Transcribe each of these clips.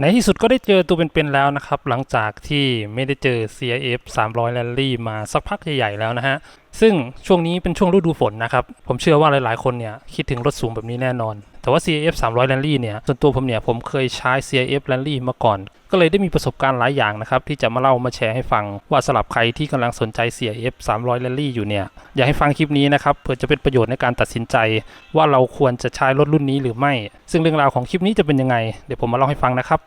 ในที่สุดก็ได้เจอตัวเป็นๆแล้วนะครับ หลังจากที่ไม่ได้เจอ CIF 300 Rally มาสักพักใหญ่ๆแล้วนะฮะ ซึ่งช่วงนี้เป็นช่วงฤดูฝนนะครับ ผมเชื่อว่าหลายๆ คนเนี่ยคิดถึงรถสูงแบบนี้แน่นอน แต่ว่า CAF 300 Rally เนี่ยส่วนตัวผมเนี่ยผมเคยใช้ CAF Rally มาก่อน ก็เลยได้มีประสบการณ์หลายอย่างนะครับ ที่จะมาเล่ามาแชร์ให้ฟังว่าสำหรับใครที่กำลังสนใจ CAF 300 Rally อยู่เนี่ยอยากให้ฟังคลิปนี้นะครับเพื่อจะเป็นประโยชน์ในการตัดสินใจ ว่าเราควรจะใช้รถรุ่นนี้หรือไม่ ซึ่งเรื่องราวของคลิปนี้จะเป็นยังไง เดี๋ยวผมมาเล่าให้ฟังนะครับ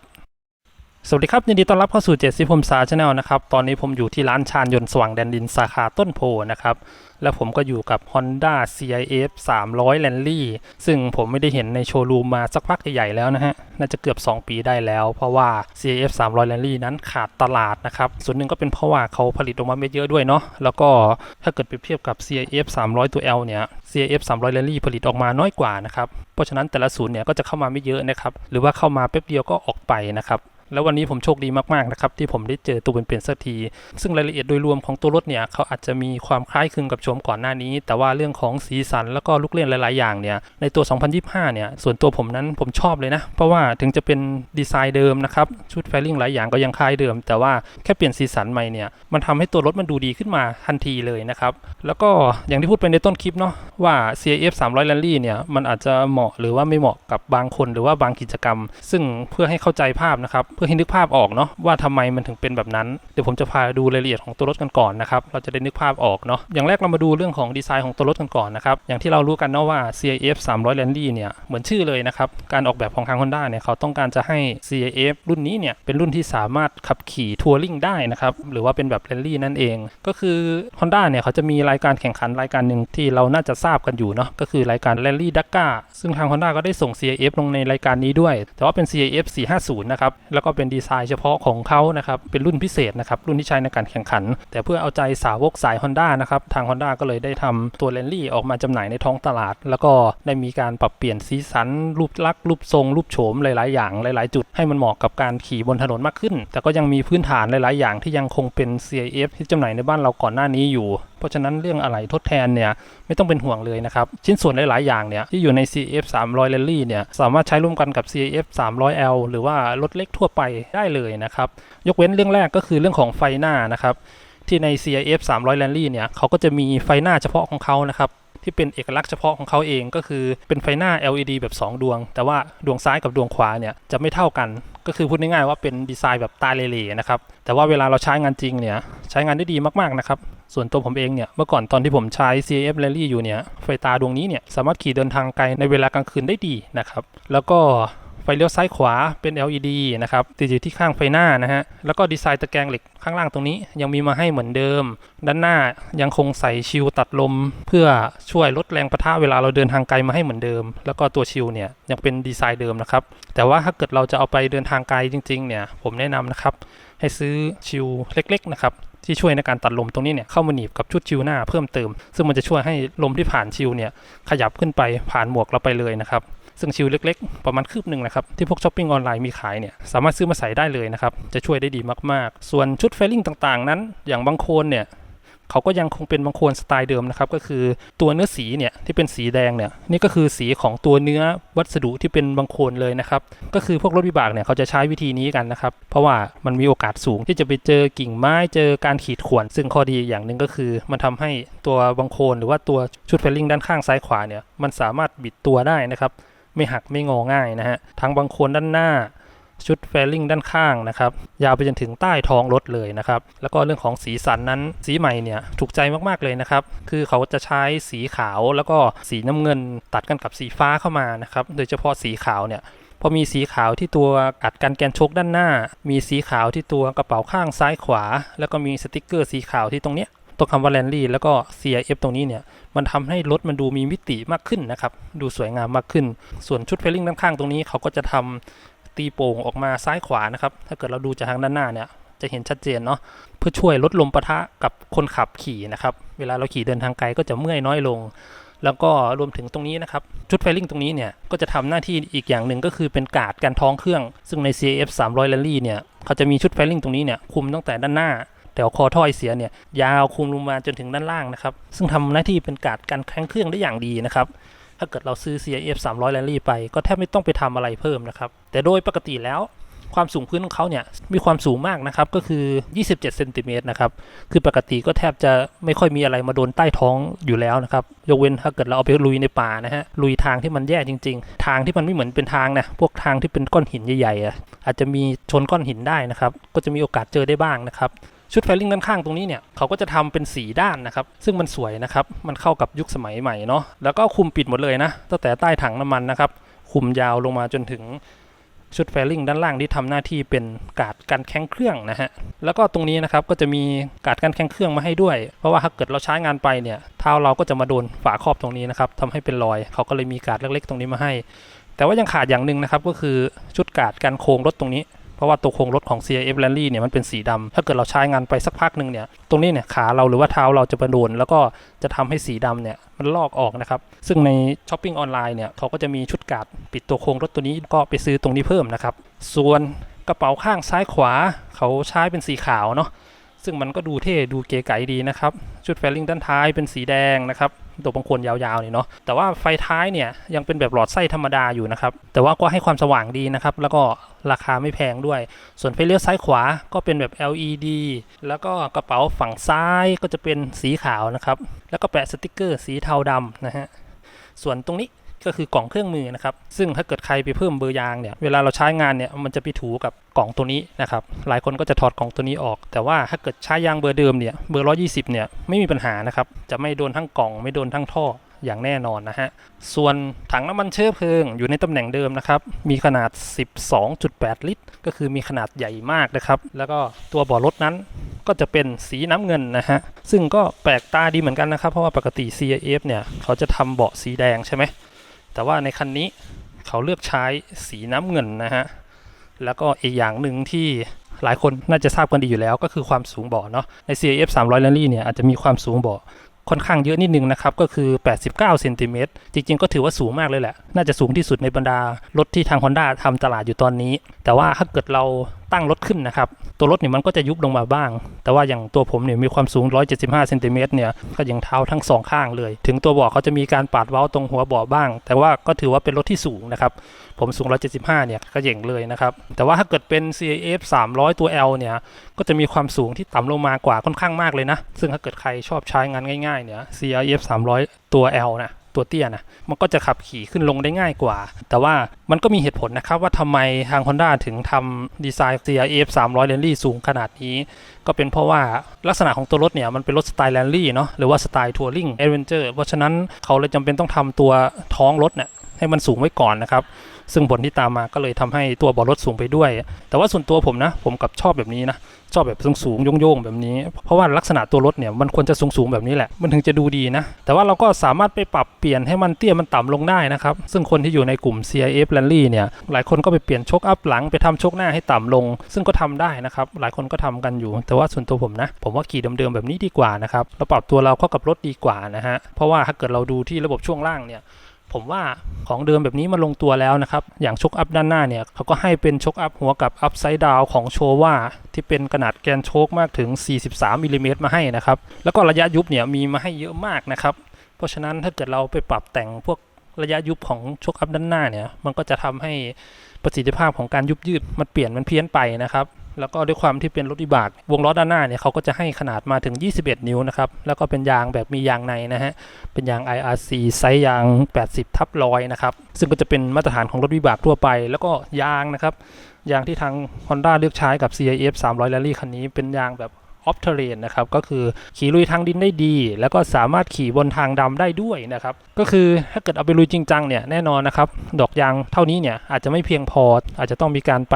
สวัสดีครับยินดีต้อนรับเข้าสู่เจ็ดสิพมสาชาแนลนะครับตอนนี้ผมอยู่ที่ร้านชาญยนต์สว่างแดนดินสาขาต้นโพนะครับและผมก็อยู่กับ Honda CIF 300 Rally ซึ่งผมไม่ได้เห็นในโชว์รูมมาสักพักใหญ่ๆแล้วนะฮะ น่าจะเกือบ 2 ปีได้แล้ว เพราะว่า CIF 300 Rally นั้นขาดตลาดนะครับ ส่วนหนึ่งก็เป็นเพราะว่าเขาผลิตออกมาไม่เยอะด้วยเนาะแล้วก็ถ้าเกิดเปรียบเทียบกับ CIF 300 ตัว L เนี่ย CIF 300 Rally ผลิตออกมาน้อยกว่านะครับเพราะฉะนั้นแต่ละศูนย์เนี่ยก็จะเข้ามาไม่เยอะนะครับหรือว่าเข้ามาแป๊บเดียวก็ออกไปนะครับ แล้ววันนี้ผมโชคดีมากๆนะครับที่ผมได้เจอตัวเป็นๆสักที ซึ่งรายละเอียดโดยรวมของตัวรถเนี่ยเขาอาจจะมีความคล้ายคลึงกับโฉมก่อนหน้านี้ แต่ว่าเรื่องของสีสันแล้วก็ลูกเล่นหลายๆ อย่างเนี่ยในตัว 2025 เนี่ยส่วนตัวผมนั้นผมชอบเลยนะ เพราะว่าถึงจะเป็นดีไซน์เดิมนะครับชุดแฟลิ่งหลายอย่างก็ยังคล้ายเดิม แต่ว่าแค่เปลี่ยนสีสันใหม่เนี่ยมันทำให้ตัวรถมันดูดีขึ้นมาทันทีเลยนะครับแล้วก็อย่างที่พูดไปในต้นคลิปเนาะ ว่า CIF 300 Rally เนี่ยมันอาจจะเหมาะหรือว่าไม่เหมาะกับบางคนหรือว่าบางกิจกรรม ซึ่งเพื่อให้เข้าใจภาพนะครับ เพื่อให้นึกภาพออกเนาะว่าทำไมมันถึงเป็นแบบนั้น เดี๋ยวผมจะพาดูรายละเอียดของตัวรถกันก่อนนะครับเราจะได้นึกภาพออกเนาะอย่างแรกเรามาดูเรื่องของดีไซน์ของตัวรถกันก่อนนะครับอย่างที่เรารู้กันเนาะว่า CIF 300 Rally เนี่ยเหมือนชื่อเลยนะครับการออกแบบของทาง Honda เนี่ยเขาต้องการจะให้ CIF รุ่นนี้เนี่ยเป็นรุ่นที่สามารถขับขี่ทัวริงได้นะครับหรือว่าเป็นแบบ Rally นั่นเอง ก็คือ Honda เนี่ยเขาจะมีรายการแข่งขันรายการหนึ่งที่เราน่าจะทราบกันอยู่เนาะก็คือรายการ Rally Dakar ซึ่งทาง Honda ก็ได้ส่ง CIF ลงในรายการนี้ด้วย แต่ว่าเป็น CIF 450 นะครับ แล้วก็เป็นดีไซน์เฉพาะของเขานะครับ เป็นรุ่นพิเศษนะครับ รุ่นที่ใช้ในการแข่งขัน แต่เพื่อเอาใจสาวกสาย Honda นะครับ ทาง Honda ก็เลยได้ทำตัว Rally ออกมาจำหน่ายในท้องตลาด แล้วก็ได้มีการปรับเปลี่ยนสีสัน รูปลักษณ์รูปทรง รูปโฉมหลาย ๆ อย่างหลาย ๆ จุดให้มันเหมาะกับการขี่บนถนนมากขึ้น แต่ก็ยังมีพื้นฐานหลาย ๆ อย่างที่ยังคงเป็น CIF ที่จำหน่ายในบ้านเราก่อนหน้านี้อยู่ เพราะฉะนั้นเรื่องอะไหล่ทดแทนเนี่ยไม่ต้องเป็นห่วงเลยนะครับ ชิ้นส่วนหลาย ๆ อย่างเนี่ยที่อยู่ใน CF 300 Rally เนี่ยสามารถใช้ร่วมกันกับ CF 300L หรือว่ารถเล็กทั่วไปได้เลยนะครับ ยกเว้นเรื่องแรกก็คือเรื่องของไฟหน้านะครับที่ใน CIF 300 Rally เนี่ยเขาก็จะมีไฟหน้าเฉพาะของเขานะครับ ที่เป็นเอกลักษณ์เฉพาะของเขาเองก็คือเป็นไฟหน้า LED แบบ 2 ดวง แต่ว่าดวงซ้ายกับดวงขวาเนี่ยจะไม่เท่ากัน ก็คือพูดง่ายๆว่าเป็นดีไซน์แบบตาเล่ๆนะครับแต่ว่าเวลาเราใช้งานจริงเนี่ยใช้งานได้ดีมากๆนะครับส่วนตัวผมเองเนี่ยเมื่อก่อนตอนที่ผมใช้ CAF Rally อยู่เนี่ยไฟตาดวงนี้เนี่ยสามารถขี่เดินทางไกลในเวลากลางคืนได้ดีนะครับแล้วก็ ไฟเลี้ยวซ้ายขวาเป็น LED นะครับติดอยู่ที่ข้างไฟหน้านะฮะแล้วก็ดีไซน์ตะแกรงเหล็กข้างล่างตรงนี้ ยังมีมาให้เหมือนเดิม ด้านหน้ายังคงใส่ชิลตัดลม เพื่อช่วยลดแรงประทะเวลาเราเดินทางไกลมาให้เหมือนเดิม แล้วก็ตัวชิลเนี่ยยังเป็นดีไซน์เดิมนะครับแต่ว่าถ้าเกิดเราจะเอาไปเดินทางไกลจริงๆเนี่ยผมแนะนำนะครับให้ซื้อชิลเล็กๆนะครับที่ช่วยในการตัดลมตรงนี้เนี่ยเข้ามาหนีบกับชุดชิลหน้าเพิ่มเติม ซึ่งมันจะช่วยให้ลมที่ผ่านชิลเนี่ยขยับขึ้นไปผ่านหมวกเราไปเลยนะครับ ซึ่งชิลเล็กๆ ประมาณคืบหนึ่งนะครับ ที่พวกช้อปปิ้งออนไลน์มีขายเนี่ย สามารถซื้อมาใส่ได้เลยนะครับ จะช่วยได้ดีมากๆ ส่วนชุดเฟลลิ่งต่างๆ นั้น อย่างบางโคนเนี่ยเขาก็ยังคงเป็นบางโคนสไตล์เดิมนะครับ ก็คือตัวเนื้อสีเนี่ยที่เป็นสีแดงเนี่ย นี่ก็คือสีของตัวเนื้อวัสดุที่เป็นบางโคนเลยนะครับ ก็คือพวกรถวิบากเนี่ยเขาจะใช้วิธีนี้กันนะครับ เพราะว่ามันมีโอกาสสูงที่จะไปเจอกิ่งไม้เจอการขีดข่วน ซึ่งข้อดีอย่างหนึ่งก็คือ มันทำให้ตัวบางโคนหรือว่าตัวชุดเฟลลิ่งด้านข้างซ้ายขวาเนี่ย มันสามารถบิดตัวได้นะครับ ไม่หักไม่งอง่ายนะฮะทั้งบางโคนด้านหน้าชุดเฟลลิ่งด้านข้างนะครับยาวไปจนถึงใต้ท้องรถเลยนะครับแล้วก็เรื่องของสีสันนั้นสีใหม่เนี่ยถูกใจมากๆเลยนะครับคือเขาจะใช้สีขาวแล้วก็สีน้ำเงินตัดกันกับสีฟ้าเข้ามานะครับโดยเฉพาะสีขาวเนี่ยพอมีสีขาวที่ตัวกัดกันแกนชกด้านหน้า มีสีขาวที่ตัวกระเป๋าข้างซ้ายขวา แล้วก็มีสติกเกอร์สีขาวที่ตรงเนี้ย ตัวคำว่าแลนลี่แล้วก็ CIF ตรงนี้เนี่ยมันทำให้รถมันดูมีมิติมากขึ้นนะครับ ดูสวยงามมากขึ้น ส่วนชุดเฟลลิ่งด้านข้างตรงนี้เขาก็จะทำตีโป่งออกมาซ้ายขวานะครับ ถ้าเกิดเราดูจากทางด้านหน้าเนี่ยจะเห็นชัดเจนเนาะเพื่อช่วยลดลมปะทะกับคนขับขี่นะครับ เวลาเราขี่เดินทางไกลก็จะเมื่อยน้อยลง แล้วก็รวมถึงตรงนี้นะครับ ชุดไฟลิ่งตรงนี้เนี่ยก็จะทำหน้าที่อีกอย่างหนึ่งก็คือเป็นกาดการท้องเครื่อง ซึ่งใน CF 300 Rally เนี่ยเขาจะมีชุดไฟลิ่งตรงนี้เนี่ยคุมตั้งแต่ด้านหน้า แต่คอท่อไอเสียเนี่ยยาวคุมลงมาจนถึงด้านล่างนะครับ ซึ่งทำหน้าที่เป็นการ์ดการแข้งเครื่องได้อย่างดีนะครับถ้าเกิดเราซื้อ CIF 300 Rally ไป ก็แทบไม่ต้องไปทำอะไรเพิ่มนะครับ แต่โดยปกติแล้วความสูงพื้นของเขาเนี่ยมีความสูงมากนะครับก็คือ 27เซนติเมตรนะครับคือปกติก็แทบจะไม่ค่อยมีอะไรมาโดนใต้ท้องอยู่แล้วนะครับยกเว้นถ้าเกิดเราเอาไปลุยในป่านะฮะลุยทางที่มันแย่จริง ๆ ทางที่มันไม่เหมือนเป็นทางนะพวกทางที่เป็นก้อนหินใหญ่ๆอะอาจจะมีชนก้อนหินได้นะครับก็จะมีโอกาสเจอได้บ้างนะครับ ชุดไฟลิงด้านข้างตรงนี้เนี่ยเขาก็จะทำเป็นสีด้านนะครับ ซึ่งมันสวยนะครับ มันเข้ากับยุคสมัยใหม่เนาะแล้วก็คุมปิดหมดเลยนะตั้งแต่ใต้ถังน้ำมันนะครับ คุมยาวลงมาจนถึงชุดไฟลิงด้านล่างที่ทำหน้าที่เป็นกาดกันแข้งเครื่องนะฮะ แล้วก็ตรงนี้นะครับก็จะมีกาดกันแข้งเครื่องมาให้ด้วย เพราะว่าถ้าเกิดเราใช้งานไปเนี่ยเท้าเราก็จะมาโดนฝาครอบตรงนี้นะครับทำให้เป็นรอย เขาก็เลยมีกาดเล็กๆ ตรงนี้มาให้ แต่ว่ายังขาดอย่างหนึ่งนะครับก็คือชุดกาดกันโค้งรถตรงนี้ ราะว่าตัวโครงรถของ CIF Rally เนี่ยมันเป็นสีดำถ้าเกิดเราใช้งานไปสักพักหนึ่งเนี่ย ตรงนี้เนี่ยขาเราหรือว่าเท้าเราจะไปโดนแล้วก็จะทำให้สีดำเนี่ยมันลอกออกนะครับ ซึ่งในช้อปปิ้งออนไลน์เนี่ยเขาก็จะมีชุดกาดปิดตัวโครงรถตัวนี้ก็ไปซื้อตรงนี้เพิ่มนะครับ ส่วนกระเป๋าข้างซ้ายขวาเขาใช้เป็นสีขาวเนาะ ซึ่งมันก็ดูเท่ดูเก๋ไก๋ดีนะครับ ชุดแฟลิงด้านท้ายเป็นสีแดงนะครับตัวบางคนยาวๆนี่เนาะแต่ว่าไฟท้ายเนี่ยยังเป็นแบบหลอดไส้ธรรมดาอยู่นะครับแต่ว่าก็ให้ความสว่างดีนะครับแล้วก็ราคาไม่แพงด้วย ส่วนไฟเลี้ยวซ้ายขวาก็เป็นแบบ LED แล้วก็กระเป๋าฝั่งซ้ายก็จะเป็นสีขาวนะครับแล้วก็แปะสติกเกอร์สีเทาดำนะฮะส่วนตรงนี้ ก็คือกล่องเครื่องมือนะครับ ซึ่งถ้าเกิดใครไปเพิ่มเบอร์ยางเนี่ย เวลาเราใช้งานเนี่ยมันจะไปถูกับกล่องตัวนี้นะครับ หลายคนก็จะถอดกล่องตัวนี้ออก แต่ว่าถ้าเกิดใช้ยางเบอร์เดิมเนี่ย เบอร์ 120 เนี่ยไม่มีปัญหานะครับ จะไม่โดนทั้งกล่อง ไม่โดนทั้งท่ออย่างแน่นอนนะฮะ ส่วนถังน้ำมันเชื้อเพลิงอยู่ในตำแหน่งเดิมนะครับ มีขนาด 12.8 ลิตร ก็คือมีขนาดใหญ่มากนะครับ แล้วก็ตัวเบ่อรถนั้นก็จะเป็นสีน้ำเงินนะฮะ ซึ่งก็แปลกตาดีเหมือนกันนะครับ เพราะว่าปกติ CIF เนี่ย เขาจะทำเบาะสีแดงใช่ไหม แต่ว่าในคันนี้เขาเลือกใช้สีน้ำเงินนะฮะ แล้วก็อีกอย่างหนึ่งที่หลายคนน่าจะทราบกันดีอยู่แล้วก็คือความสูงเบาะเนาะใน CAF 300 Rally เนี่ยอาจจะมีความสูงเบาะ ค่อนข้างเยอะนิดนึงนะครับก็คือ 89เซนติเมตรจริงๆ ก็ถือว่าสูงมากเลยแหละ น่าจะสูงที่สุดในบรรดารถที่ทาง Honda ทำตลาดอยู่ตอนนี้ แต่ว่าถ้าเกิดเราตั้งรถขึ้นนะครับ ตัวรถเนี่ยมันก็จะยุบลงมาบ้าง แต่ว่าอย่างตัวผมเนี่ยมีความสูง 175เซนติเมตรเนี่ยก็ยังเท้าทั้งสองข้างเลย ถึงตัวเบาะเขาจะมีการปาดเว้าตรงหัวเบาะบ้าง แต่ว่าก็ถือว่าเป็นรถที่สูงนะครับ ผมสูง 175 เนี่ยก็เย่งเลยนะครับ แต่ว่าถ้าเกิดเป็น CIF 300 ตัว L เนี่ย ก็จะมีความสูงที่ต่ำลงมากว่าค่อนข้างมากเลยนะ ซึ่งถ้าเกิดใครชอบใช้งานง่ายๆ เนี่ย CIF 300 ตัว L นะตัวเตี้ยนะมันก็จะขับขี่ขึ้นลงได้ง่ายกว่า แต่ว่ามันก็มีเหตุผลนะครับว่าทำไมทาง Honda ถึงทำดีไซน์ CRF 300 Rally สูงขนาดนี้ ก็เป็นเพราะว่าลักษณะของตัวรถเนี่ย มันเป็นรถสไตล์แรลลี่เนาะหรือว่าสไตล์ทัวริงแอดเวนเจอร์เพราะฉะนั้นเขาเลยจำเป็นต้องทำตัวท้องรถเนี่ย ให้มันสูงไว้ก่อนนะครับ ซึ่งผลที่ตามมาก็เลยทำให้ตัวบาะรถสูงไปด้วย แต่ว่าส่วนตัวผมนะ ผมกับชอบแบบนี้นะ ชอบแบบสูงสูงๆโยงๆแบบนี้ เพราะว่าลักษณะตัวรถเนี่ยมันควรจะสูงสูงๆแบบนี้แหละ มันถึงจะดูดีนะ แต่ว่าเราก็สามารถไปปรับเปลี่ยนให้มันเตี้ยมันต่ำลงได้นะครับ ซึ่งคนที่อยู่ในกลุ่ม CIF Rally เนี่ย หลายคนก็ไปเปลี่ยนโชคอัพหลังไปทำโชคหน้าให้ต่ำลง ซึ่งก็ทำได้นะครับ หลายคนก็ทำกันอยู่ แต่ว่าส่วนตัวผมนะ ผมว่าขี่เดิมๆแบบนี้ดีกว่านะครับเราปรับตัวเราเข้ากับรถดีกว่านะฮะ เพราะว่าถ้าเกิดเราดูที่ระบบช่วงล่างเนี่ย ผมว่าของเดิมแบบนี้มาลงตัวแล้วนะครับ อย่างชกอัพด้านหน้าเนี่ยเขาก็ให้เป็นชกอัพหัวกับอัพไซด์ดาวของโชว่าที่เป็นขนาดแกนโชคมากถึง 43มิลลิเมตรมาให้นะครับ แล้วก็ระยะยุบเนี่ยมีมาให้เยอะมากนะครับ เพราะฉะนั้นถ้าเกิดเราไปปรับแต่งพวกระยะยุบของชกอัพด้านหน้าเนี่ย มันก็จะทำให้ประสิทธิภาพของการยุบยืดมันเปลี่ยนมันเพี้ยนไปนะครับ แล้วก็ด้วยความที่เป็นรถวิบาก วงล้อด้านหน้าเนี่ยเขาก็จะให้ขนาดมาถึง 21 นิ้วนะครับ แล้วก็เป็นยางแบบมียางในนะฮะ เป็นยาง IRC ไซส์ยาง 80ทับร้อยนะครับ ซึ่งก็จะเป็นมาตรฐานของรถวิบากทั่วไป แล้วก็ยางนะครับ ยางที่ทาง Honda เลือกใช้กับ CIF 300 Rally คันนี้เป็นยางแบบ ออฟเทเรนนะครับก็คือขี่ลุยทางดินได้ดี แล้วก็สามารถขี่บนทางดำได้ด้วยนะครับก็คือถ้าเกิดเอาไปลุยจริงจังเนี่ยแน่นอนนะครับดอกยางเท่านี้เนี่ยอาจจะไม่เพียงพอ อาจจะต้องมีการไป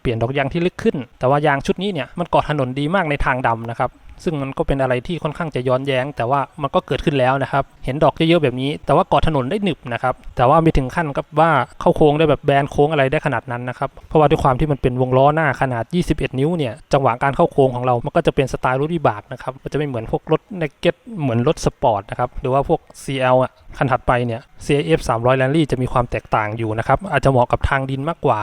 เปลี่ยนดอกยางที่ลึกขึ้น แต่ว่ายางชุดนี้เนี่ยมันเกาะถนนดีมากในทางดำนะครับ ซึ่งมันก็เป็นอะไรที่ค่อนข้างจะย้อนแย้ง แต่ว่ามันก็เกิดขึ้นแล้วนะครับ เห็นดอกเยอะๆแบบนี้ แต่ว่าเกาะถนนได้หนึบนะครับ แต่ว่าไม่ถึงขั้นกับว่าเข้าโค้งได้แบบแบนโค้งอะไรได้ขนาดนั้นนะครับ เพราะว่าด้วยความที่มันเป็นวงล้อหน้าขนาด 21 นิ้วเนี่ย จังหวะการเข้าโค้งของเรา มันก็จะเป็นสไตล์รถวิบากนะครับ มันจะไม่เหมือนพวกรถเนกเก็ตเหมือนรถสปอร์ตนะครับ หรือว่าพวก CL อะคันถัดไปเนี่ย CF 300 Rally จะมีความแตกต่างอยู่นะครับ อาจจะเหมาะกับทางดินมากกว่า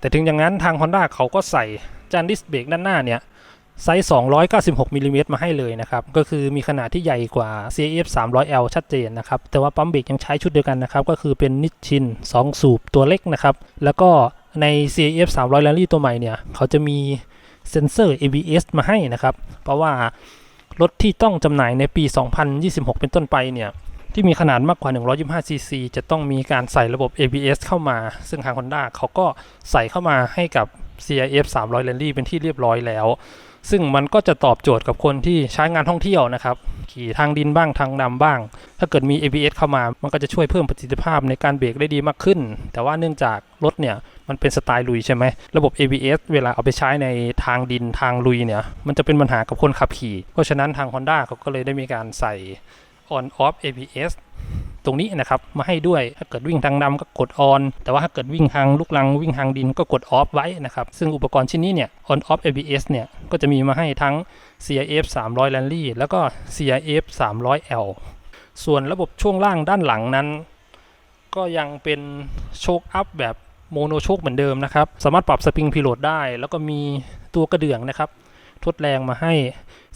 แต่ถึงอย่างนั้นทาง Honda เขาก็ใส่จานดิสเบรกด้านหน้าเนี่ย ไซส์ 296มิลลิเมตรมาให้เลยนะครับ ก็คือมีขนาดที่ใหญ่กว่า CF 300L ชัดเจนนะครับ แต่ว่าปั๊มเบรกยังใช้ชุดเดียวกันนะครับ ก็คือเป็นนิชชิน 2 สูบตัวเล็กนะครับ แล้วก็ใน CAF 300 Rally ตัวใหม่เนี่ย เขาจะมีเซ็นเซอร์ ABS มาให้นะครับ เพราะว่ารถที่ต้องจำหน่ายในปี 2026 เป็นต้นไปเนี่ยที่มีขนาดมากกว่า 125 cc จะต้องมีการใส่ระบบ ABS เข้ามา ซึ่งทาง Honda เขาก็ใส่เข้ามาให้กับ CRF 300 Rally เป็นที่เรียบร้อยแล้ว ซึ่งมันก็จะตอบโจทย์กับคนที่ใช้งานท่องเที่ยวนะครับ ขี่ทางดินบ้างทางดำบ้าง ถ้าเกิดมี ABS เข้ามา มันก็จะช่วยเพิ่มประสิทธิภาพในการเบรกได้ดีมากขึ้น แต่ว่าเนื่องจากรถเนี่ยมันเป็นสไตล์ลุยใช่ไหม ระบบ ABS เวลาเอาไปใช้ในทางดินทางลุยเนี่ย มันจะเป็นปัญหากับคนขับขี่ เพราะฉะนั้นทาง Honda เขาก็เลยได้มีการใส่ on off ABS ตรงนี้นะครับมาให้ด้วยถ้าเกิดวิ่งทางดำก็กด on แต่ว่าถ้าเกิดวิ่งทางลูกลังวิ่งทางดินก็กด off ไว้นะครับ ซึ่งอุปกรณ์ชิ้นนี้เนี่ย on off ABS เนี่ยก็จะมีมาให้ทั้ง CRF 300 Rally แล้วก็ CRF 300L ส่วนระบบช่วงล่างด้านหลังนั้น ก็ยังเป็นโชคอัพแบบโมโนโชคเหมือนเดิมนะครับ สามารถปรับสปริงพิโลดได้ แล้วก็มีตัวกระเดื่องนะครับ ทดแรงมาให้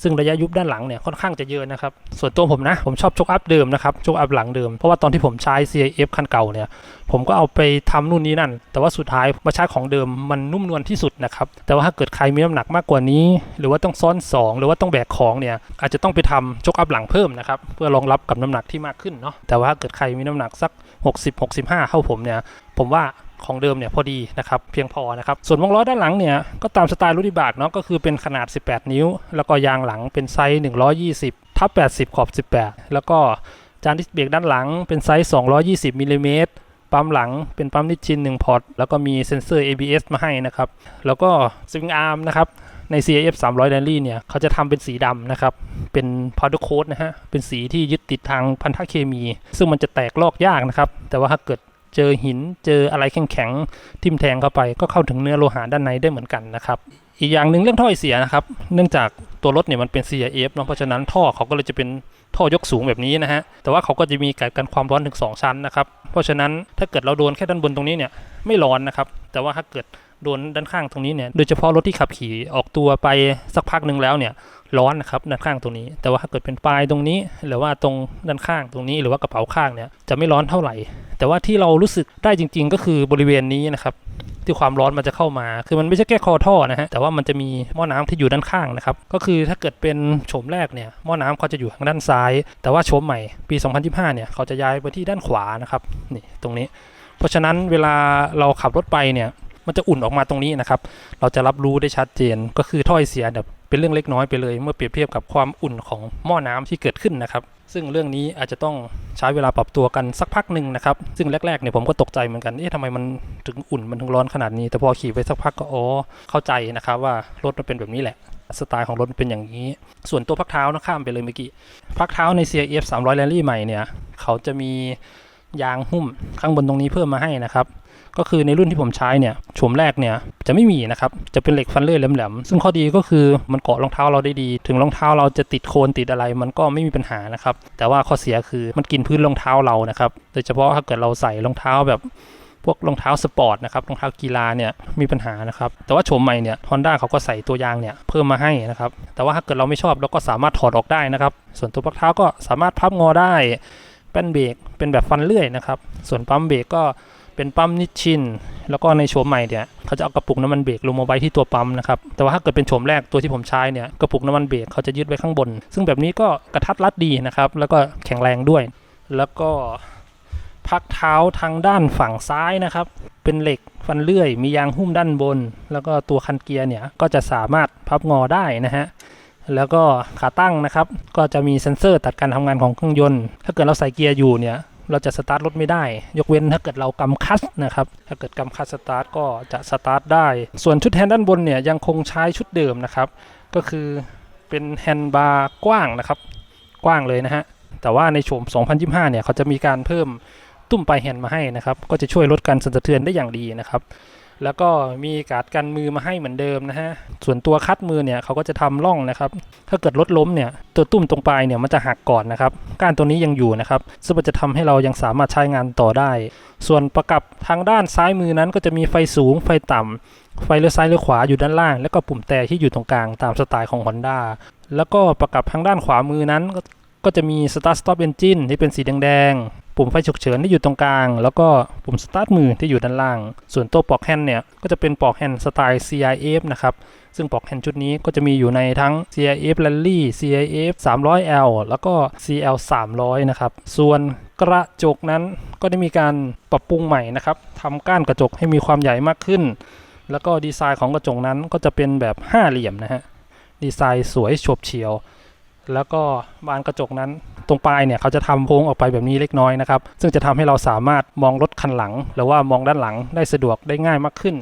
ซึ่งระยะยุบด้านหลังเนี่ยค่อนข้างจะเยอะนะครับ ส่วนตัวผมนะ ผมชอบชคอัพเดิมนะครับชคอัพหลังเดิม เพราะว่าตอนที่ผมใช้ CIF คันเก่าเนี่ย ผมก็เอาไปทำนู่นนี่นั่น แต่ว่าสุดท้ายมาใช้ของเดิมมันนุ่มนวลที่สุดนะครับ แต่ว่าถ้าเกิดใครมีน้ำหนักมากกว่านี้ หรือว่าต้องซ้อน 2 หรือว่าต้องแบกของเนี่ย อาจจะต้องไปทำโชคอัพหลังเพิ่มนะครับ เพื่อรองรับกับน้ำหนักที่มากขึ้นเนาะ แต่ว่าถ้าเกิดใครมีน้ำหนักสัก 60-65 เข้าผมเนี่ย ผมว่า ของเดิมเนี่ยพอดีนะครับเพียงพอนะครับส่วนวงล้อด้านหลังเนี่ยก็ตามสไตล์รุ่นบากเนาะก็คือเป็นขนาด 18 นิ้ว แล้วก็ยางหลังเป็นไซส์120ทับ80 ขอบ 18 แล้วก็จานดิสเบรกด้านหลังเป็นไซส์ 220มิลลิเมตรปั๊มหลังเป็นปั๊มนิชิน1พอร์ตแล้วก็มีเซ็นเซอร์ ABS มาให้นะครับ แล้วก็สวิงอาร์มนะครับใน CF 300 Rally เนี่ย เขาจะทำเป็นสีดำนะครับ เป็น powder coat นะฮะ เป็นสีที่ยึดติดทางพันธะเคมี ซึ่งมันจะแตกลอกยากนะครับ แต่ว่าถ้าเกิด เจอหินเจออะไรแข็งๆทิ่มแทงเข้าไป ก็เข้าถึงเนื้อโลหะด้านในได้เหมือนกันนะครับอีกอย่างหนึ่งเรื่องท่อไอเสียนะครับ เนื่องจากตัวรถเนี่ยมันเป็น CIF เนาะเพราะฉะนั้นท่อเขาก็เลยจะเป็นท่อยกสูงแบบนี้นะฮะ แต่ว่าเขาก็จะมีกกันความร้อนถึง 2 ชั้นนะครับ เพราะฉะนั้นถ้าเกิดเราโดนแค่ด้านบนตรงนี้เนี่ยไม่ร้อนนะครับ แต่ว่าถ้าเกิดโดนด้านข้างตรงนี้เนี่ย โดยเฉพาะรถที่ขับขี่ออกตัวไปสักพักหนึ่งแล้วเนี่ยร้อนนะครับด้านข้างตรงนี้ แต่ว่าถ้าเกิดเป็นปลายตรงนี้ หรือว่าตรงด้านข้างตรงนี้ หรือว่ากระเป๋าข้างเนี่ยจะไม่ร้อนเท่าไหร่ แต่ว่าที่เรารู้สึกได้จริง ๆ ก็คือบริเวณนี้นะครับที่ความร้อนมันจะเข้ามา คือมันไม่ใช่แค่คอท่อนะฮะ แต่ว่ามันจะมีหม้อน้ำที่อยู่ด้านข้างนะครับ ก็คือถ้าเกิดเป็นโฉมแรกเนี่ย หม้อน้ำเขาจะอยู่ทางด้านซ้าย แต่ว่าโฉมใหม่ปี 2025 เนี่ย เขาจะย้ายไปที่ด้านขวานะครับ นี่ตรงนี้ เพราะฉะนั้นเวลาเราขับรถไปเนี่ย มันจะอุ่นออกมาตรงนี้นะครับ เราจะรับรู้ได้ชัดเจน ก็คือถ้อยเสียเนี่ย เป็นเรื่องเล็กน้อยไปเลย เมื่อเปรียบเทียบกับความอุ่นของหม้อน้ำที่เกิดขึ้นนะครับ ซึ่งเรื่องนี้อาจจะต้องใช้เวลาปรับตัวกันสักพักหนึ่งนะครับ ซึ่งแรกๆเนี่ยผมก็ตกใจเหมือนกัน เอ๊ะทำไมมันถึงอุ่นมันถึงร้อนขนาดนี้ แต่พอขี่ไปสักพักก็อ๋อเข้าใจนะครับว่ารถมันเป็นแบบนี้แหละสไตล์ของรถเป็นอย่างนี้ ส่วนตัวพักเท้านะข้ามไปเลยเมื่อกี้ พักเท้าใน CIF 300 Rally ใหม่เนี่ย เขาจะมียางหุ้มข้างบนตรงนี้เพิ่มมาให้นะครับ ก็คือในรุ่นที่ผมใช้เนี่ยโฉมแรกเนี่ยจะไม่มีนะครับ จะเป็นเหล็กฟันเลื่อยแหลมๆซึ่งข้อดีก็คือมันเกาะรองเท้าเราได้ดี ถึงรองเท้าเราจะติดโคลนติดอะไรมันก็ไม่มีปัญหานะครับ แต่ว่าข้อเสียคือมันกินพื้นรองเท้าเรานะครับ โดยเฉพาะถ้าเกิดเราใส่รองเท้าแบบพวกรองเท้าสปอร์ตนะครับรองเท้ากีฬาเนี่ยมีปัญหานะครับ แต่ว่าโฉมใหม่เนี่ยฮอนด้าเขาก็ใส่ตัวยางเนี่ยเพิ่มมาให้นะครับ แต่ว่าถ้าเกิดเราไม่ชอบเราก็สามารถถอดออกได้นะครับ ส่วนตัวพักเท้าก็สามารถพับงอได้แป้นเบรกเป็นแบบฟันเลื่อยนะครับ ส่วนปั๊มเบรกก็ เป็นปั๊มนิชชิน แล้วก็ในโฉมใหม่เนี่ยเขาจะเอากระปุกน้ำมันเบรกลงมาไว้ที่ตัวปั๊มนะครับ แต่ว่าถ้าเกิดเป็นโฉมแรกตัวที่ผมใช้เนี่ยกระปุกน้ำมันเบรกเขาจะยึดไว้ข้างบน ซึ่งแบบนี้ก็กระทัดรัดดีนะครับ แล้วก็แข็งแรงด้วย แล้วก็พักเท้าทางด้านฝั่งซ้ายนะครับ เป็นเหล็กฟันเลื่อย มียางหุ้มด้านบน แล้วก็ตัวคันเกียร์เนี่ยก็จะสามารถพับงอได้นะฮะแล้วก็ขาตั้งนะครับ ก็จะมีเซ็นเซอร์ตัดการทำงานของเครื่องยนต์ ถ้าเกิดเราใส่เกียร์อยู่เนี่ย เราจะสตาร์ทรถไม่ได้ ยกเว้นถ้าเกิดเรากำคัสนะครับ ถ้าเกิดกำคัสสตาร์ทก็จะสตาร์ทได้ ส่วนชุดแฮนด์ด้านบนเนี่ยยังคงใช้ชุดเดิมนะครับ ก็คือเป็นแฮนด์บาร์กว้างนะครับ กว้างเลยนะฮะ แต่ว่าในโฉม 2025 เนี่ยเขาจะมีการเพิ่มตุ้มปลายแฮนด์มาให้นะครับ ก็จะช่วยลดการสั่นสะเทือนได้อย่างดีนะครับ แล้วก็มีการ์ดกันมือมาให้เหมือนเดิมนะฮะ ส่วนตัวคัดมือเนี่ยเขาก็จะทำร่องนะครับ ถ้าเกิดรถล้มเนี่ยตัวตุ้มตรงปลายเนี่ยมันจะหักก่อนนะครับ ก้านตัวนี้ยังอยู่นะครับ ซึ่งมันจะทำให้เรายังสามารถใช้งานต่อได้ ส่วนประกับทางด้านซ้ายมือนั้นก็จะมีไฟสูงไฟต่ำไฟเลี้ยวซ้ายเลี้ยวขวาอยู่ด้านล่าง แล้วก็ปุ่มแต่ที่อยู่ตรงกลางตามสไตล์ของ Honda แล้วก็ประกับทางด้านขวามือนั้นก็จะมี Start Stop Engine ที่เป็นสีแดง ปุ่มไฟฉุกเฉินที่อยู่ตรงกลาง แล้วก็ปุ่มสตาร์ทมือที่อยู่ด้านล่าง ส่วนตัวปลอกแฮนด์เนี่ยก็จะเป็นปลอกแฮนด์สไตล์ CIF นะครับซึ่งปลอกแฮนด์ชุดนี้ก็จะมีอยู่ในทั้ง CIF Rally CIF 300L แล้วก็ CL 300นะครับส่วนกระจกนั้นก็ได้มีการปรับปรุงใหม่นะครับทำก้านกระจกให้มีความใหญ่มากขึ้น แล้วก็ดีไซน์ของกระจกนั้นก็จะเป็นแบบห้าเหลี่ยมนะฮะดีไซน์สวยโฉบเฉียว แล้วก็บานกระจกนั้น ตรงปลายเนี่ยเขาจะทำโค้งออกไปแบบนี้เล็กน้อยนะครับ ซึ่งจะทำให้เราสามารถมองรถคันหลัง หรือว่ามองด้านหลังได้สะดวกได้ง่ายมากขึ้น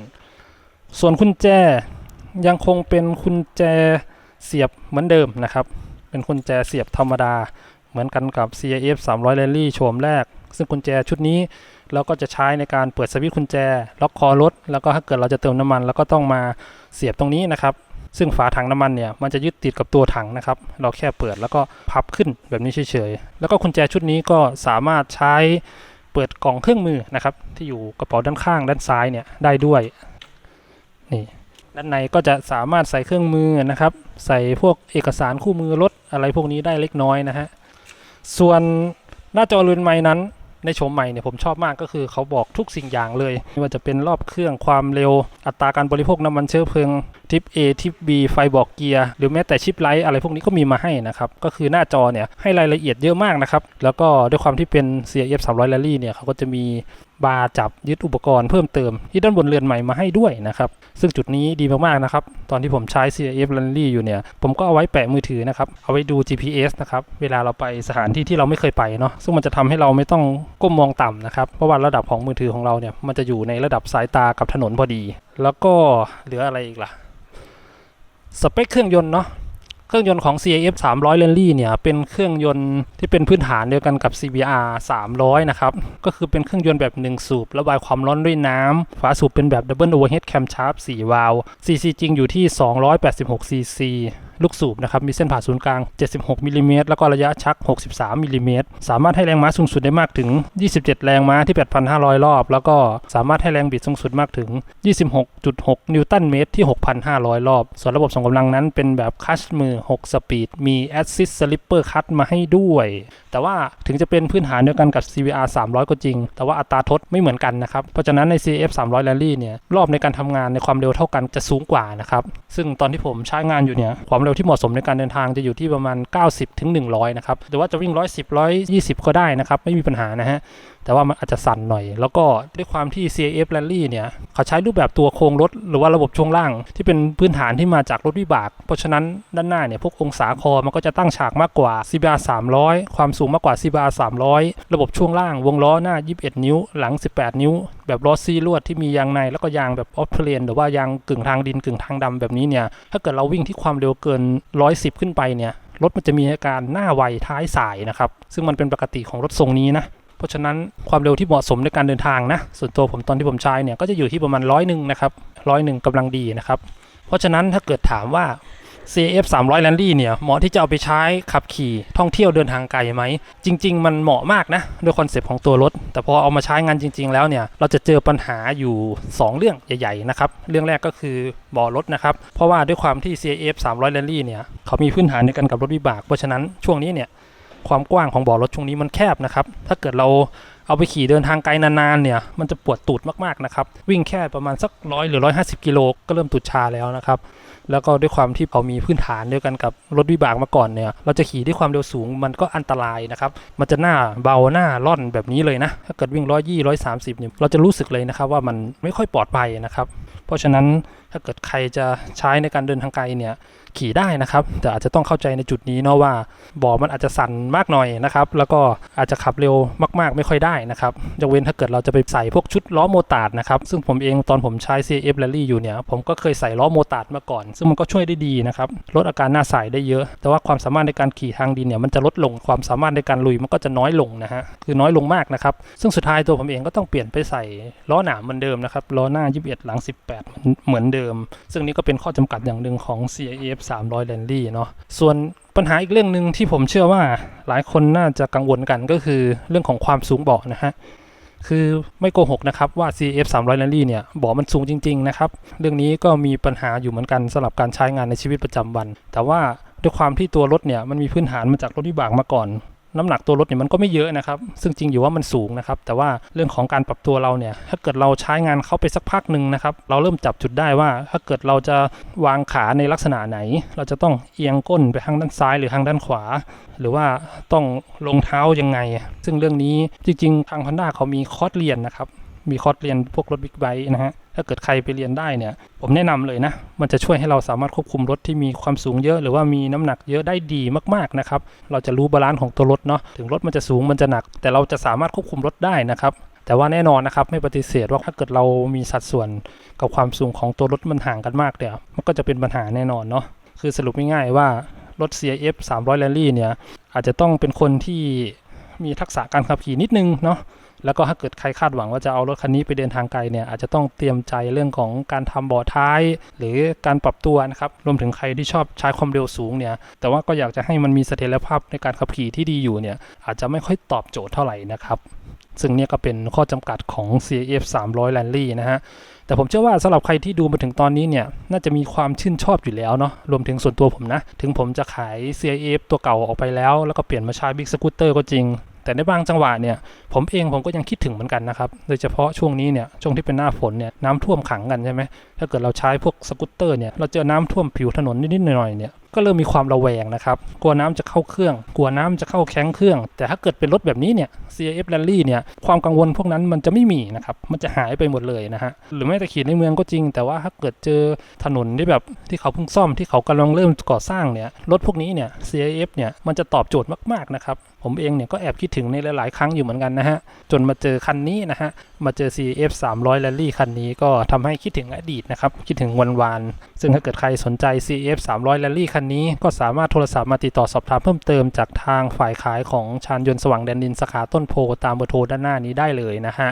ส่วนกุญแจยังคงเป็นกุญแจเสียบเหมือนเดิมนะครับ เป็นกุญแจเสียบธรรมดา เหมือนกันกับ CIF 300 Rally โฉมแรก ซึ่งกุญแจชุดนี้เราก็จะใช้ในการเปิดสวิตช์กุญแจ ล็อกคอรถ แล้วก็ถ้าเกิดเราจะเติมน้ำมัน แล้วก็ต้องมาเสียบตรงนี้นะครับ ซึ่งฝาถังน้ำมันเนี่ยมันจะยึดติดกับตัวถังนะครับ เราแค่เปิดแล้วก็พับขึ้นแบบนี้เฉยๆ แล้วก็กุญแจชุดนี้ก็สามารถใช้เปิดกล่องเครื่องมือนะครับ ที่อยู่กระเป๋าด้านข้างด้านซ้ายเนี่ยได้ด้วยนี่ด้านในก็จะสามารถใส่เครื่องมือนะครับ ใส่พวกเอกสารคู่มือรถอะไรพวกนี้ได้เล็กน้อยนะฮะส่วนหน้าจอเรือนไม้นั้น ในโฉมใหม่เนี่ยผมชอบมากก็คือเขาบอกทุกสิ่งอย่างเลย ไม่ว่าจะเป็นรอบเครื่องความเร็ว อัตราการบริโภคน้ำมันเชื้อเพลิงทิป A ทิป B ไฟบอกเกียร์หรือแม้แต่ชิปไลท์อะไรพวกนี้ก็มีมาให้นะครับ ก็คือหน้าจอเนี่ยให้รายละเอียดเยอะมากนะครับ แล้วก็ด้วยความที่เป็น CIF 300 Rally เนี่ยเขาก็จะมี บาร์จับยึดอุปกรณ์เพิ่มเติมที่ด้านบนเรือนใหม่มาให้ด้วยนะครับ ซึ่งจุดนี้ดีมากๆนะครับ ตอนที่ผมใช้ CIF Rally อยู่เนี่ย ผมก็เอาไว้แปะมือถือนะครับ เอาไว้ดู GPS นะครับ เวลาเราไปสถานที่ที่เราไม่เคยไปเนาะ ซึ่งมันจะทำให้เราไม่ต้องก้มมองต่ำนะครับ เพราะว่าระดับของมือถือของเราเนี่ย มันจะอยู่ในระดับสายตากับถนนพอดี แล้วก็เหลืออะไรอีกล่ะ สเปคเครื่องยนต์เนาะ เครื่องยนต์ของ CIF 300 Rally เนี่ย เป็นเครื่องยนต์ที่เป็นพื้นฐานเดียวกันกับ CBR 300 นะครับ ก็คือเป็นเครื่องยนต์แบบ 1 สูบ ระบายความร้อนด้วยน้ำ ฝาสูบเป็นแบบ Double Overhead Camshaft 4 วาล์ว CC จริงอยู่ที่ 286 CC ลูกสูบนะครับมีเส้นผ่าศูนย์กลาง 76มิลลิเมตรแล้วก็ระยะชัก 63มิลลิเมตรสามารถให้แรงม้าสูงสุดได้มากถึง 27 แรงม้าที่ 8,500 รอบ แล้วก็สามารถให้แรงบิดสูงสุดมากถึง 26.6 นิวตันเมตรที่ 6,500 รอบ ส่วนระบบส่งกำลังนั้นเป็นแบบคัชมือ 6 สปีด มี Assist Slipper Cut มาให้ด้วย แต่ว่าถึงจะเป็นพื้นฐานเดียวกันกับ CVR 300 ก็จริง แต่ว่าอัตราทดไม่เหมือนกันนะครับ เพราะฉะนั้นใน CF 300 Rally เนี่ยรอบในการทำงานในความเร็วเท่ากันจะสูงกว่านะครับซึ่งตอนที่ผมใช้งานอยู่เนี่ยความเร็วที่เหมาะสมในการเดินทางจะอยู่ที่ประมาณ 90ถึง100 นะครับหรือว่าจะวิ่ง 110 120 ก็ได้นะครับ ไม่มีปัญหานะฮะ แต่ว่ามันอาจจะสั่นหน่อย แล้วก็ด้วยความที่ CAF Rally เนี่ย เขาใช้รูปแบบตัวโครงรถ หรือว่าระบบช่วงล่าง ที่เป็นพื้นฐานที่มาจากรถวิบาก เพราะฉะนั้นด้านหน้าเนี่ย พวกองศาคอมันก็จะตั้งฉากมากกว่า CBR 300 ความสูงมากกว่า CBR 300 ระบบช่วงล่าง วงล้อหน้า 21 นิ้ว หลัง 18 นิ้ว แบบล้อซีลวดที่มียางในแล้วก็ยางแบบออฟเทเลนหรือว่ายางกึ่งทางดินกึ่งทางดำแบบนี้เนี่ยถ้าเกิดเราวิ่งที่ความเร็วเกิน 110 ขึ้นไปเนี่ยรถมันจะมีอาการหน้าไวท้ายสายนะครับ ซึ่งมันเป็นปกติของรถทรงนี้นะ เพราะฉะนั้นความเร็วที่เหมาะสมในการเดินทางนะ ส่วนตัวผมตอนที่ผมใช้เนี่ยก็จะอยู่ที่ประมาณร้อยหนึ่งนะครับร้อยหนึ่งกำลังดีนะครับ เพราะฉะนั้นถ้าเกิดถามว่า CF 300 Rally เนี่ยเหมาะที่จะเอาไปใช้ขับขี่ท่องเที่ยวเดินทางไกลไหม จริง ๆ มันเหมาะมากนะด้วยคอนเซปต์ของตัวรถ แต่พอเอามาใช้งานจริง ๆ แล้วเนี่ย เราจะเจอปัญหาอยู่ 2 เรื่องใหญ่ๆนะครับ เรื่องแรกก็คือเบ่อรถนะครับ เพราะว่าด้วยความที่ CF 300 Rally เนี่ยเขามีพื้นฐานในการกับรถวิบาก เพราะฉะนั้นช่วงนี้เนี่ย ความกว้างของบ่อรถช่วงนี้มันแคบนะครับ ถ้าเกิดเราเอาไปขี่เดินทางไกลนานๆเนี่ย มันจะปวดตูดมากๆนะครับ วิ่งแค่ประมาณสักร้อยหรือ150กิโลก็เริ่มตูดชาแล้วนะครับ แล้วก็ด้วยความที่เรามีพื้นฐานเดียวกันกับรถวิบากมาก่อนเนี่ย เราจะขี่ด้วยความเร็วสูงมันก็อันตรายนะครับ มันจะหน้าเบาหน้าล่อนแบบนี้เลยนะ ถ้าเกิดวิ่งร้อยยี่ร้อยสามสิบเนี่ย เราจะรู้สึกเลยนะครับว่ามันไม่ค่อยปลอดภัยนะครับ เพราะฉะนั้นถ้าเกิดใครจะใช้ในการเดินทางไกลเนี่ย ขี่ได้นะครับ แต่อาจจะต้องเข้าใจในจุดนี้เนาะว่าบ่อมันอาจจะสั่นมากหน่อยนะครับ แล้วก็อาจจะขับเร็วมากๆ ไม่ค่อยได้นะครับยกเว้นถ้าเกิดเราจะไปใส่พวกชุดล้อโมตาร์ดนะครับ ซึ่งผมเองตอนผมใช้ CF Rally อยู่เนี่ย ผมก็เคยใส่ล้อโมตาร์ดมาก่อน ซึ่งมันก็ช่วยได้ดีนะครับ ลดอาการหน้าใสได้เยอะ แต่ว่าความสามารถในการขี่ทางดินเนี่ย มันจะลดลง ความสามารถในการลุยมันก็จะน้อยลงนะฮะ คือน้อยลงมากนะครับ ซึ่งสุดท้ายตัวผมเองก็ต้องเปลี่ยนไปใส่ล้อหนามเหมือนเดิมนะครับ ล้อหน้า 21 หลัง 18 เหมือนเดิม ซึ่งนี่ก็เป็นข้อจำกัดอย่างหนึ่งของ CF 300 Rally เนาะส่วนปัญหาอีกเรื่องหนึ่งที่ผมเชื่อว่าหลายคนน่าจะกังวลกันก็คือเรื่องของความสูงเบาะนะฮะคือไม่โกหกนะครับว่า CF 300 Rally เนี่ยเบาะมันสูงจริง ๆ นะครับ เรื่องนี้ก็มีปัญหาอยู่เหมือนกันสำหรับการใช้งานในชีวิตประจำวัน แต่ว่าด้วยความที่ตัวรถเนี่ยมันมีพื้นฐานมาจากรถวิบากมาก่อน น้ำหนักตัวรถเนี่ยมันก็ไม่เยอะนะครับ ซึ่งจริงอยู่ว่ามันสูงนะครับ แต่ว่าเรื่องของการปรับตัวเราเนี่ย ถ้าเกิดเราใช้งานเข้าไปสักพักหนึ่งนะครับ เราเริ่มจับจุดได้ว่า ถ้าเกิดเราจะวางขาในลักษณะไหน เราจะต้องเอียงก้นไปทางด้านซ้ายหรือทางด้านขวา หรือว่าต้องลงเท้ายังไง ซึ่งเรื่องนี้จริง ๆ ทาง Honda เขามีคอร์สเรียนนะครับ มีคอร์สเรียนพวกรถบิ๊กไบค์นะฮะ ถ้าเกิดใครไปเรียนได้เนี่ย ผมแนะนำเลยนะ มันจะช่วยให้เราสามารถควบคุมรถที่มีความสูงเยอะ หรือว่ามีน้ำหนักเยอะได้ดีมากๆนะครับ เราจะรู้บาลานซ์ของตัวรถเนาะ ถึงรถมันจะสูงมันจะหนัก แต่เราจะสามารถควบคุมรถได้นะครับแต่ว่าแน่นอนนะครับไม่ปฏิเสธว่าถ้าเกิดเรามีสัดส่วนกับความสูงของตัวรถมันห่างกันมากเนี่ยมันก็จะเป็นปัญหาแน่นอนเนาะคือสรุปง่ายๆว่ารถ CF 300 Rally เนี่ยอาจจะต้องเป็นคนที่มีทักษะการขับขี่นิดนึงเนาะ แล้วก็ถ้าเกิดใครคาดหวังว่าจะเอารถคันนี้ไปเดินทางไกลเนี่ยอาจจะต้องเตรียมใจเรื่องของการทำเบาะท้าย หรือการปรับตัวนะครับรวมถึงใครที่ชอบใช้ความเร็วสูงเนี่ยแต่ว่าก็อยากจะให้มันมีเสถียรภาพในการขับขี่ที่ดีอยู่เนี่ยอาจจะไม่ค่อยตอบโจทย์เท่าไหร่นะครับซึ่งเนี่ยก็เป็นข้อจำกัดของ CF 300 Rally นะฮะ แต่ผมเชื่อว่าสำหรับใครที่ดูมาถึงตอนนี้เนี่ย น่าจะมีความชื่นชอบอยู่แล้วเนาะ รวมถึงส่วนตัวผมนะ ถึงผมจะขาย CF ตัวเก่าออกไปแล้ว แล้วก็เปลี่ยนมาใช้ Big Scooter ก็จริง แต่ในบางจังหวะเนี่ยผมเองผมก็ยังคิดถึงเหมือนกันนะครับ โดยเฉพาะช่วงนี้เนี่ยช่วงที่เป็นหน้าฝนเนี่ยน้ำท่วมขังกันใช่ไหมถ้าเกิดเราใช้พวกสกูตเตอร์เนี่ยเราเจอน้ำท่วมผิวถนนนิดๆหน่อยๆเนี่ยก็เริ่มมีความระแวงนะครับ กลัวน้ำจะเข้าเครื่อง กลัวน้ำจะเข้าแข้งเครื่อง แต่ถ้าเกิดเป็นรถแบบนี้เนี่ย CF Rally เนี่ย ความกังวลพวกนั้นมันจะไม่มีนะครับ มันจะหายไปหมดเลยนะฮะ หรือแม้แต่ขี่ในเมืองก็จริง แต่ว่าถ้าเกิดเจอถนนที่แบบที่เขาเพิ่งซ่อมที่เขากำลังเริ่มก่อสร้างเนี่ย รถพวกนี้เนี่ย CF เนี่ย มันจะตอบโจทย์มากๆนะครับ ผมเองเนี่ยก็แอบคิดถึงในหลาย ๆ ครั้งอยู่เหมือนกันนะฮะ จนมาเจอคันนี้นะฮะ มาเจอ CF 300 Rally คันนี้ก็ทำให้คิดถึงอดีตนะครับ คิดถึงวันวาน ซึ่งถ้าเกิดใครสนใจ CF 300 Rally คันนี้ก็สามารถโทรศัพท์มาติดต่อสอบถามเพิ่มเติมจากทางฝ่ายขายของชานยนต์สว่างแดนดินสาขาต้นโพตามเบอร์โทรด้านหน้านี้ได้เลยนะฮะ